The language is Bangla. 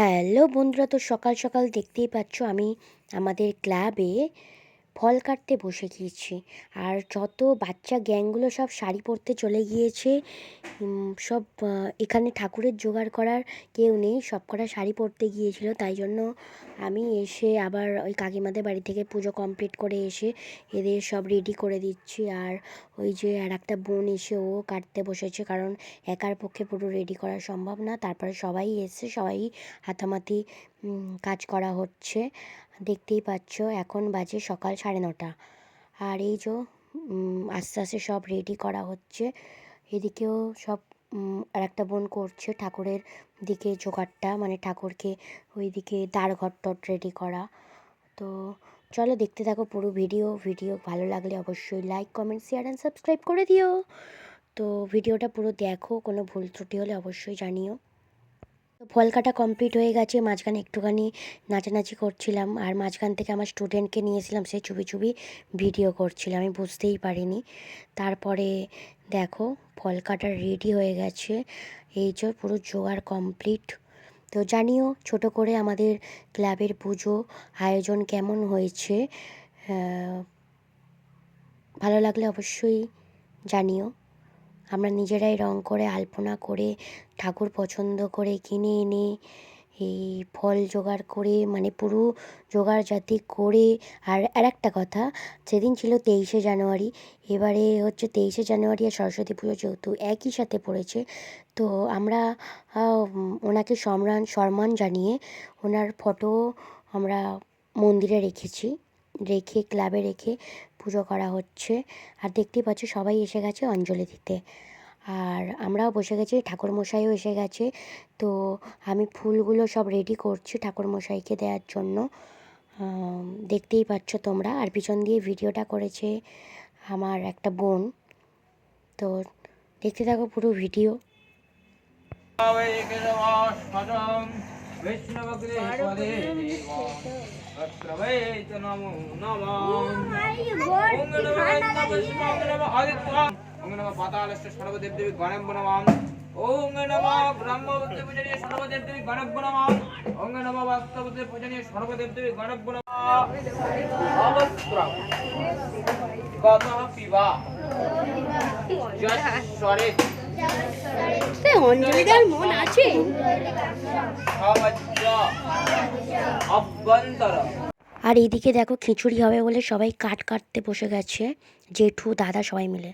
হ্যালো বন্ধুরা তো সকাল সকাল দেখতেই পাচ্ছ আমি আমাদের ক্লাবে ফল কাটতে বসে গিয়েছি। আর যত বাচ্চা গ্যাংগুলো সব শাড়ি পরতে চলে গিয়েছে সব এখানে ঠাকুরের জোগাড় করার কেউ নেই, সব কটা শাড়ি পরতে গিয়েছিল। তাই জন্য আমি এসে আবার ওই কাকিমাদের বাড়ি থেকে পুজো কমপ্লিট করে এসে এদের সব রেডি করে দিচ্ছি। আর ওই যে আর একটা বোন এসে ও কাটতে বসেছে, কারণ একার পক্ষে পুরো রেডি করা সম্ভব না। তারপরে সবাই এসে সবাই হাতামাতি কাজ করা হচ্ছে। দেখতেই পাচ্ছ, এখন বাজে সকাল সাড়ে নটা। আর এই যে আস্তে আস্তে সব রেডি করা হচ্ছে। এদিকেও সব আর একটা বোন করছে ঠাকুরের দিকে জোগাড়টা মানে ঠাকুরকে ওইদিকে দাঁড় ঘট টট রেডি করা। তো চলো দেখতে থাকো পুরো ভিডিও ভিডিও ভালো লাগলে অবশ্যই like comment share and subscribe করে দিও। তো ভিডিওটা পুরো দেখো, কোনো ভুল ত্রুটি হলে অবশ্যই জানিও। ফল কাটা কমপ্লিট হয়ে গেছে, মাঝখানে একটুখানি নাচানাচি করছিলাম আর মাঝখান থেকে আমার স্টুডেন্টকে নিয়েছিলাম সে চুপি চুপি ভিডিও করছিল, আমি বুঝতেই পারিনি। তারপরে দেখো ফল কাটা রেডি হয়ে গেছে, এই যে পুরো জোগাড় কমপ্লিট তো জানিও, ছোট করে আমাদের ক্লাবের পুজো আয়োজন কেমন হয়েছে? ভালো লাগলে অবশ্যই জানিও। আমরা নিজেরাই রং করে, আলপনা করে, ঠাকুর পছন্দ করে কিনে এনে, এই ফল জোগাড় করে মানে পুরো জোগাড় জাতি করে। আর আর একটা কথা, সেদিন ছিল তেইশে জানুয়ারি, এবারে হচ্ছে তেইশে জানুয়ারি আর সরস্বতী পুজো যেহেতু একই সাথে পড়েছে, তো আমরা ওনাকে সম্মান সম্মান জানিয়ে ওনার ফটো আমরা মন্দিরে রেখেছি, রেখে ক্লাবে রেখে পুজো করা হচ্ছে। আর দেখতেই পাচ্ছ সবাই এসে গেছে অঞ্জলি দিতে। আর আমরাও বসে গেছি, ঠাকুরমশাইও এসে গেছে। তো আমি ফুলগুলো সব রেডি করছি ঠাকুরমশাইকে দেওয়ার জন্য। দেখতেই পাচ্ছ তোমরা। আর পিছন দিয়ে ভিডিওটা করেছে আমার একটা বোন। তো দেখতে থাকো পুরো ভিডিও। वैष्णवग्रेश्वरे अत्र वैत नमो नमः ॐ नमः वैष्णवैष्णवं आदित्वा ॐ नमः पातालस्य सर्वदेवदेवी गणं नमः ॐ नमः ब्रह्मवत्ते पूजनीय सर्वदेवदेवी गणं नमः ॐ नमः वास्तवते पूजनीय सर्वदेवदेवी गणं नमः अवस्त्रं गमः पिवा जय स्वरेत् অঞ্জলি দেওয়ার মন আছে? আর এইদিকে দেখো খিচুড়ি হবে বলে সবাই কাট কাটতে বসে গেছে। জেঠু, দাদা সবাই মিলে।